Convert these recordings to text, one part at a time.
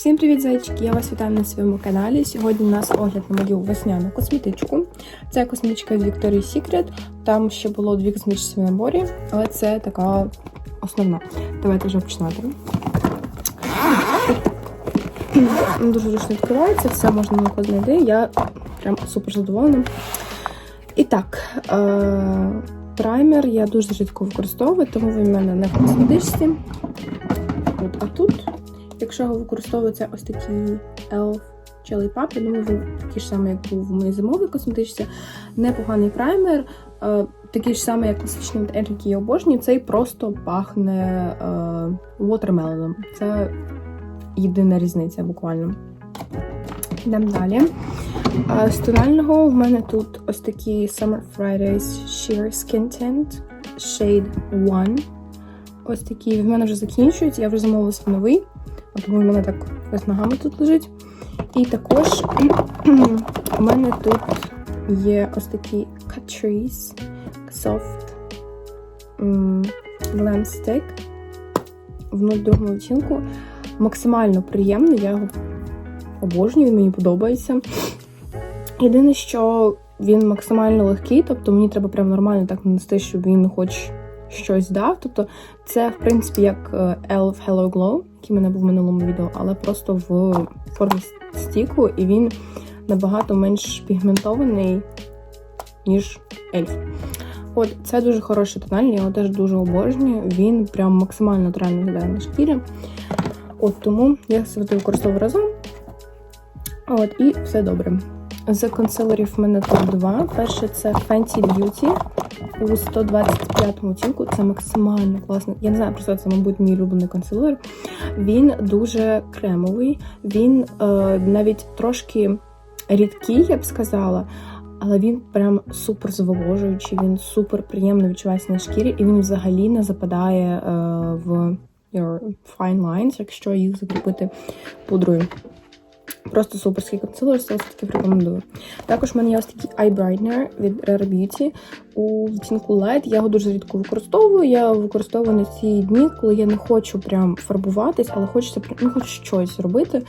Всім привіт, зайчики! Я вас вітаю на своєму каналі. Сьогодні у нас огляд на мою весняну косметичку. Це косметичка від Victoria's Secret. Там ще було дві косметички в наборі, але це така основна. Давайте вже починати. Дуже зручно відкривається, все можна знайти. Я прям супер задоволена. І так, е- праймер я дуже рідко використовую, тому він в мене не в косметичці. От, а тут, якщо використовується ось такий Elf Jelly Pop, я думаю, він такий ж самий, як був в моїй зимовій косметичці. Непоганий праймер, е, такий ж самий, як класичний від Енріки я обожнюю. Цей просто пахне е, watermelon. Це єдина різниця буквально. Йдемо далі. З тонального в мене тут ось такий Summer Fridays Sheer Skin Tint Shade 1. Ось такий в мене вже закінчується, я вже замовила свій новий, тому в мене так ось ногами тут лежить. І також у мене тут є ось такий Catrice Soft м, Glam Stick в 02 відтінку. Максимально приємний, я його обожнюю, він мені подобається. Єдине, що він максимально легкий, тобто мені треба прям нормально так нанести, щоб він хоч щось дав. Тобто це, в принципі, як е, Elf Hello Glow, який в мене був в минулому відео, але просто в формі стіку, і він набагато менш пігментований, ніж Ельф. От, це дуже хороший тональний, я його теж дуже обожнюю. Він прям максимально натурально виглядає на шкірі. От тому я завжди використовую разом. От, і все добре. З консилерів в мене тут два. Перше це Fenty Beauty у 125 оцінку. Це максимально класно. Я не знаю, просто це, мабуть, мій улюблений консилер. Він дуже кремовий, він е, навіть трошки рідкий, я б сказала. Але він прям супер зволожуючий, він супер приємно відчувається на шкірі, і він взагалі не западає е, в your fine lines, якщо їх закріпити пудрою. Просто суперський консилер, все таки рекомендую. Також в мене є ось такий eye brightener від Rare Beauty у відтінку Light. Я його дуже рідко використовую. Я використовую на ці дні, коли я не хочу прям фарбуватись, але хочеться ну, хоч щось зробити.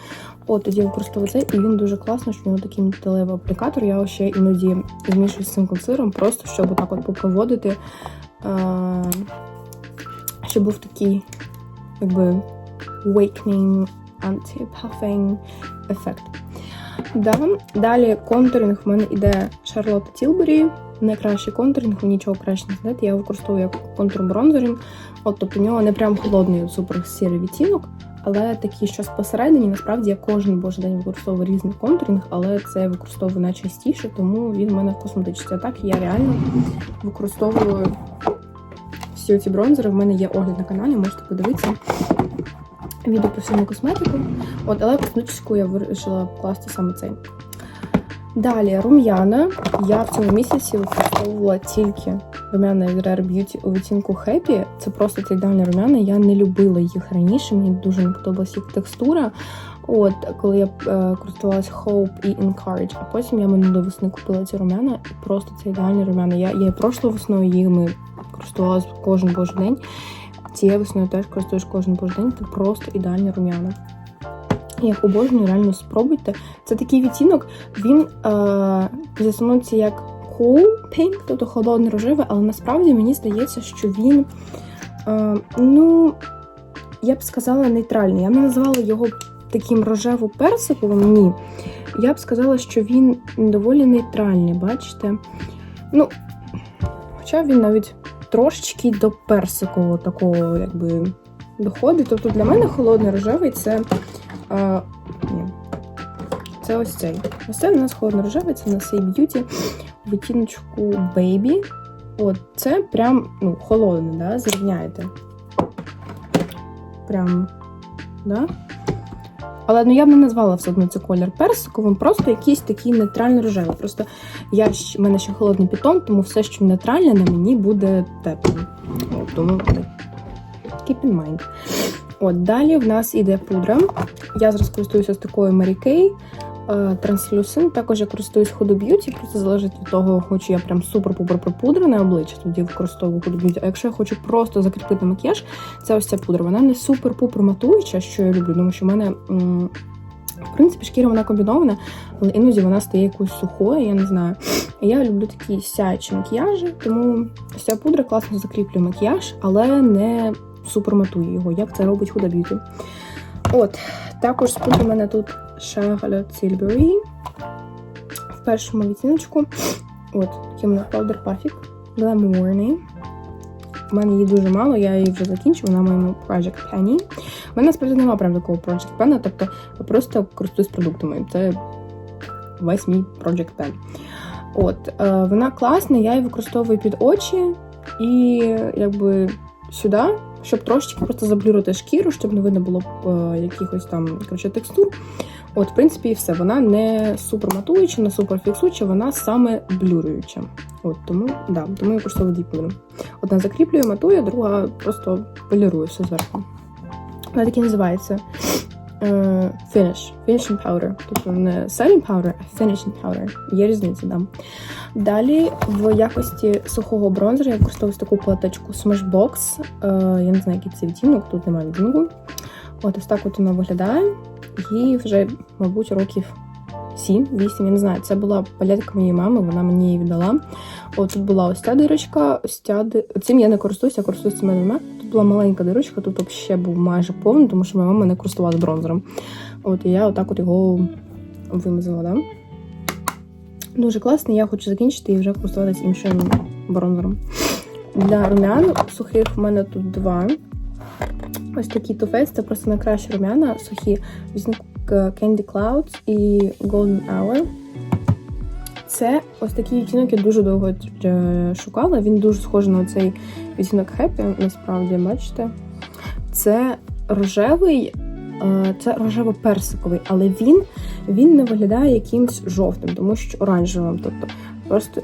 От тоді я використовую цей, і він дуже класно, що в нього такий металевий аплікатор. Я ще іноді змішую з цим консилером, просто щоб отак от попроводити, щоб був такий, якби awakening anti-puffing ефект. Да. Далі контуринг в мене йде Charlotte Tilbury. Найкращий контуринг, нічого краще не знати. Я використовую як контур бронзеринг. От, тобто у нього не прям холодний супер сірий відтінок, але такий щось посередині. Насправді я кожен божий день використовую різний контуринг, але це я використовую найчастіше, тому він в мене в косметичці. А так я реально використовую всі ці бронзери. В мене є огляд на каналі, можете подивитися відео про всю косметику. От, але косметичку я вирішила вкласти саме цей. Далі рум'яна. Я в цьому місяці використовувала тільки рум'яна від Rare Beauty у відтінку Happy. Це просто це ідеальні рум'яна. Я не любила їх раніше, мені дуже не подобалася їх текстура. От, коли я е, користувалася Hope і Encourage, а потім я минулої весни купила ці рум'яна, просто це ідеальні рум'яна. Я, я прошлою весною їми користувалася кожен божий день. Цією весною теж користуєш кожен божий день, це просто ідеальні рум'яна. Я обожнюю, реально спробуйте. Це такий відтінок, він е, позиціонується як cool pink, тобто холодний рожевий, але насправді мені здається, що він, е, ну, я б сказала, нейтральний. Я б не називала його таким рожево-персиковим, ні. Я б сказала, що він доволі нейтральний, бачите? Ну, хоча він навіть трошечки до персикового такого, якби, доходить. Тобто для мене холодний рожевий це. А, ні, це ось цей. Ось це у нас холодний рожевий, це на Beauty в відтіночку Baby. От, це прям ну, холодний, да? зрівняєте. Прям, да? Але ну, я б не назвала все одно цей колір персиковим, просто якийсь такий нейтральний рожевий. Просто я в мене ще холодний пітон, тому все, що нейтральне, на мені буде теплим. Тому keep in mind. От, Далі в нас іде пудра. Я зараз користуюся з такою Mary Kay е, Translucent. Також я користуюсь Huda Beauty, просто залежить від того, хочу я прям супер-пупер припудрене обличчя, тоді використовую Huda Beauty. А якщо я хочу просто закріпити макіяж, це ось ця пудра. Вона не супер-пупер матуюча, що я люблю, тому що в мене. В принципі, шкіра вона комбінована, але іноді вона стає якоюсь сухою, я не знаю. Я люблю такі сяючі макіяжі, тому ось пудра класно закріплює макіяж, але не супер матує його, як це робить Beauty. От, також з у мене тут Charlotte Tilbury в першому відтіночку. От, мене Powder Puffy Glamourний. У мене її дуже мало, я її вже закінчу, вона моєму Project Penny. У мене насправді немає прям такого Project Pen, тобто я просто користуюсь продуктами. Це весь мій Project Pen. От, е, вона класна, я її використовую під очі і якби сюди, щоб трошечки просто заблюрити шкіру, щоб не було б якихось там коротше, текстур. От, в принципі, і все. Вона не супер матуюча, не супер фіксуюча, вона саме блюруюча. От, тому, да, тому я використовую дві пудри. Одна закріплює, матує, друга просто полірує все зверху. Вона таки називається е, Finish. Finishing powder. Тобто не setting powder, а finishing powder. Є різниця, да. Далі в якості сухого бронзера я використовую таку палеточку Smashbox. Е, я не знаю, який це відтінок, тут немає відтінку. От ось так от вона виглядає. Їй вже, мабуть, років 7-8, я не знаю. Це була палетка моєї мами, вона мені її віддала. От тут була ось ця дирочка, ось ця ди... Цим я не користуюся, я користуюся цими. Тут була маленька дирочка, тут взагалі був майже повний, тому що моя мама не користувалася бронзером. От і я отак от його вимазала, да? Дуже класно, я хочу закінчити і вже користуватися іншим бронзером. Для румян сухих в мене тут два. Ось такі Faced, це просто найкращі румяна сухі. Візьму Candy Clouds і Golden Hour. Це ось такий відтінок, я дуже довго е, шукала. Він дуже схожий на цей відтінок Happy, насправді, бачите. Це рожевий, е, це рожево-персиковий, але він, він не виглядає якимсь жовтим, тому що оранжевим. Тобто просто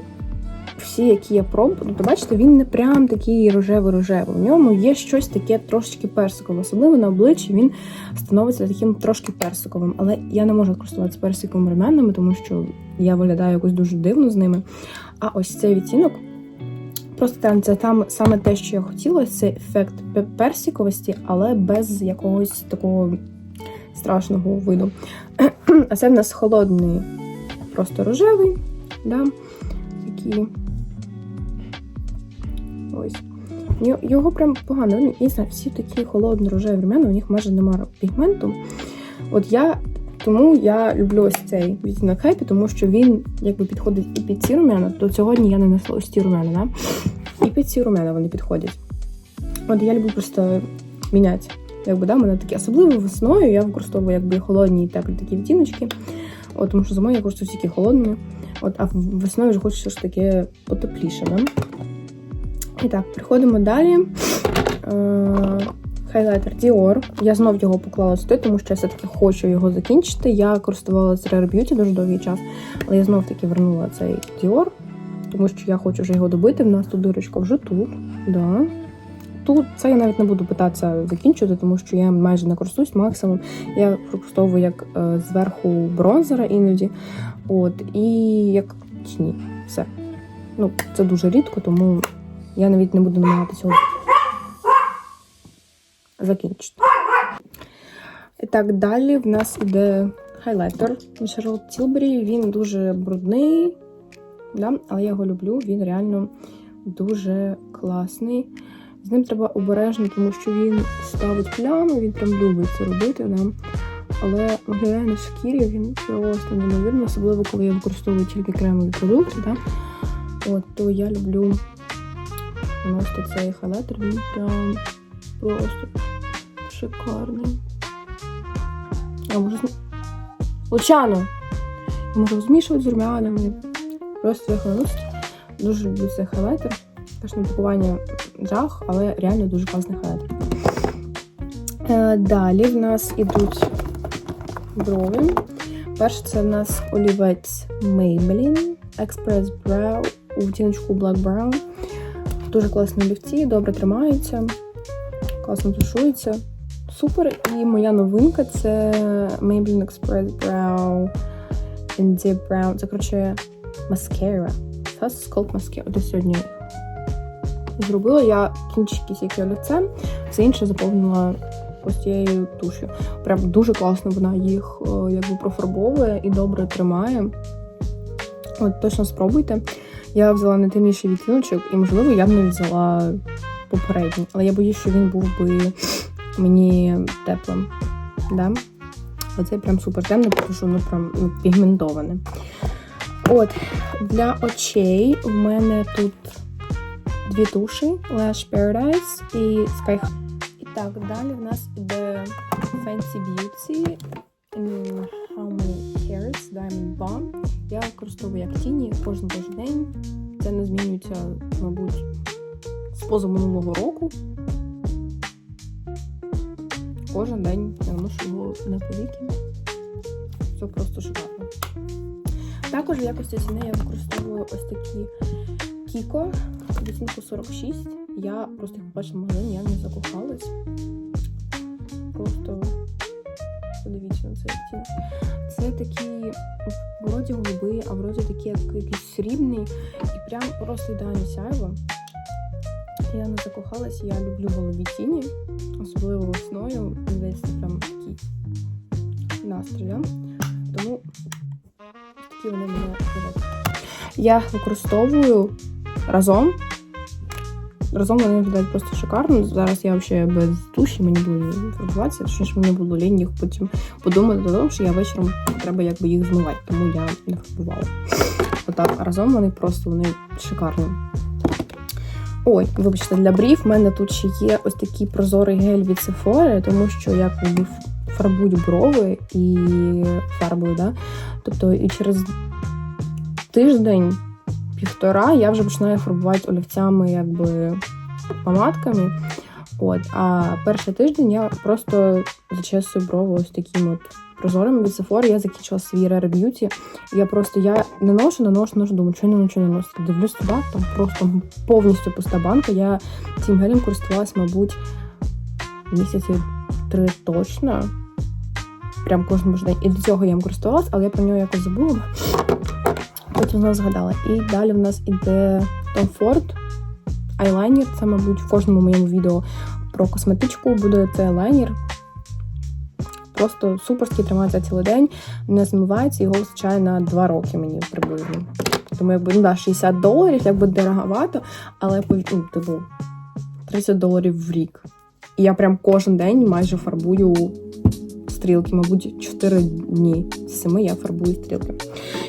всі, які я пробувала, тобто, бачите, він не прям такий рожевий-рожевий. У ньому є щось таке трошки персикове. Особливо на обличчі він становиться таким трошки персиковим. Але я не можу користуватися персиковими румянами, тому що я виглядаю якось дуже дивно з ними. А ось цей відтінок. Просто це там саме те, що я хотіла, це ефект персиковості, але без якогось такого страшного виду. А це в нас холодний, просто рожевий. Да? Такий. Ось. Його прям погано. Я не знаю, всі такі холодні рожеві румяна, у них майже немає пігменту. От я тому я люблю ось цей відтінок хепі, тому що він якби підходить і під ці румяна, то сьогодні я нанесла ось ці румяна, да? і під ці румяна вони підходять. От я люблю просто міняти. Якби, да, мене такі, особливо весною я використовую якби холодні і теплі такі відтіночки. От, тому що зимою я користуюся тільки холодними. От, а весною вже хочеться ж таке потепліше. Да? І так, приходимо далі. Хайлайтер Dior. Я знов його поклала сюди, тому що я все-таки хочу його закінчити. Я користувалася Rare Beauty дуже довгий час, але я знов таки вернула цей Dior, тому що я хочу вже його добити. В нас тут дирочка вже тут. Да. Тут це я навіть не буду питатися закінчувати, тому що я майже не користуюсь максимум. Я використовую як е, зверху бронзера іноді. От, і як тіні. Все. Ну, Це дуже рідко, тому я навіть не буду намагатися закінчити. Так, далі в нас іде хайлайтер Charlotte Tilbury. Він дуже брудний, да? але я його люблю, він реально дуже класний. З ним треба обережно, тому що він ставить плями, він прям любить це робити. Да? Але виглядає на шкірі він просто неймовірно, особливо коли я використовую тільки кремові продукти. Да? От, То я люблю наносити цей хайлайтер, він прям просто шикарний. Я можу Лучано! Я можу змішувати з румянами. Просто їх. Дуже люблю цей хайлайтер. На пакування жах, але реально дуже класний хайлайтер. Е, далі в нас ідуть брови. Перше, це в нас олівець Maybelline Express Brow у відтіночку Black Brown. Дуже класні олівці, добре тримаються, класно тушуються. Супер. І моя новинка це Maybelline Express Brow in Deep Brown. Це, коротше, маскера. First Sculpt Mascara. До сьогодні зробила я кінчики тільки олівцем, все інше заповнила ось цією тушю. Прям дуже класно вона їх е, якби профарбовує і добре тримає. От точно спробуйте. Я взяла найтемніший відтіночок, і, можливо, я б не взяла попередній, але я боюсь, що він був би мені теплим. Да? Оце прям супер темне, тому що воно прям ну, пігментоване. От, для очей в мене тут дві туші: Lash Paradise і Sky. І так, далі в нас іде Fancy Beauty How Many Hairs Diamond Balm. Я використовую як тіні кожен день. Це не змінюється, мабуть, з позаминулого року. Кожен день я наношу його на повіки. Все просто шикарно. Також в якості ціни я використовую ось такі Кіко відтінку 46. Я просто їх побачила в магазині, я в них закохалась. Просто подивіться на цей відтінок. Це такі вроді голуби, а вроді такі як якийсь срібний і прям просто ідеально сяйво. Не закохалась, я люблю голубі тіні, особливо весною. Здається, прям такий настрій. Тому такі вони мене вважають. Я їх використовую разом. Разом вони виглядають просто шикарно. Зараз я взагалі без душі, мені буде фарбуватися, точніше мені було лінь їх потім подумати до того, що я вечором треба якби їх змивати, тому я не фарбувала. Отак, разом вони просто вони шикарні. Ой, вибачте, для брів в мене тут ще є ось такий прозорий гель від Sephora, тому що я коли фарбую брови і фарбую, да? тобто і через тиждень, півтора я вже починаю фарбувати олівцями, якби помадками. От, а перший тиждень я просто зачесую брови ось таким от прозорим від Sephora. Я закінчила свій Rare Beauty. Я просто я не ношу, не ношу, ношу, думаю, що я не ношу, не ношу. Дивлюсь туди, там просто повністю пуста банка. Я цим гелем користувалась, мабуть, місяці три точно. Прям кожен день. І до цього я їм користувалась, але я про нього якось забула. Потім знову згадала. І далі в нас іде Tom Ford айлайнер. Це, мабуть, в кожному моєму відео про косметичку буде цей айлайнер. Просто суперський тримається цілий день, не змивається, його вистачає на 2 роки мені приблизно. Тому якби ну, да, 60 доларів, якби дороговато, але ну, типу 30 доларів в рік. І я прям кожен день майже фарбую стрілки, мабуть, 4 дні з 7 я фарбую стрілки.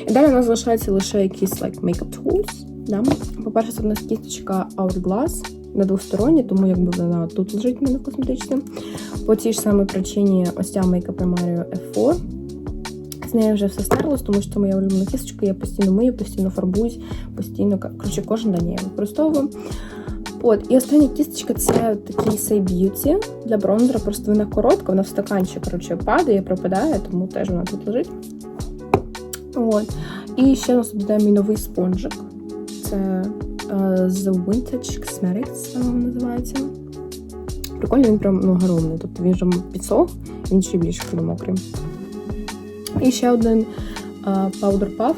І далі у нас залишається лише якісь like, makeup tools. Да? По-перше, це у нас кісточка Hourglass на двосторонні, тому якби вона тут лежить в мене косметична. По цій ж самій причині ось ця Makeup Mario F4. З нею вже все стерлось, тому що моя улюблена кісточка, я постійно мию, постійно фарбуюсь, постійно, коротше, кожен день я використовую. От, і остання кісточка це такий Say Beauty для бронзера. Просто вона коротка, вона в стаканчик коротше, падає, пропадає, тому теж вона тут лежить. От. І ще у нас буде мій новий спонжик. Це The Vintage Cosmetics воно називається. Прикольно, він прям ну, гаромний. Тобто він вже підсох, він ще більше буде мокрий. І ще один uh, Powder Puff,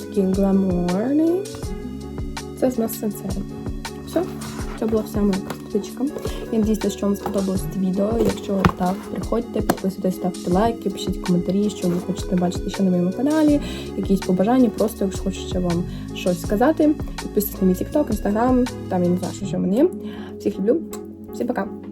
такий гламурний. Це з нас сенсером. Все, це була вся моя косметичка. Я надіюся, що вам сподобалось це відео. Якщо так, приходьте, підписуйтесь, ставте лайки, пишіть коментарі, що ви хочете бачити ще на моєму каналі, якісь побажання, просто якщо хочете вам щось сказати. Підписуйтесь на мій TikTok, Instagram, там я не знаю, що ще в мене є. Всіх люблю. Всім пока!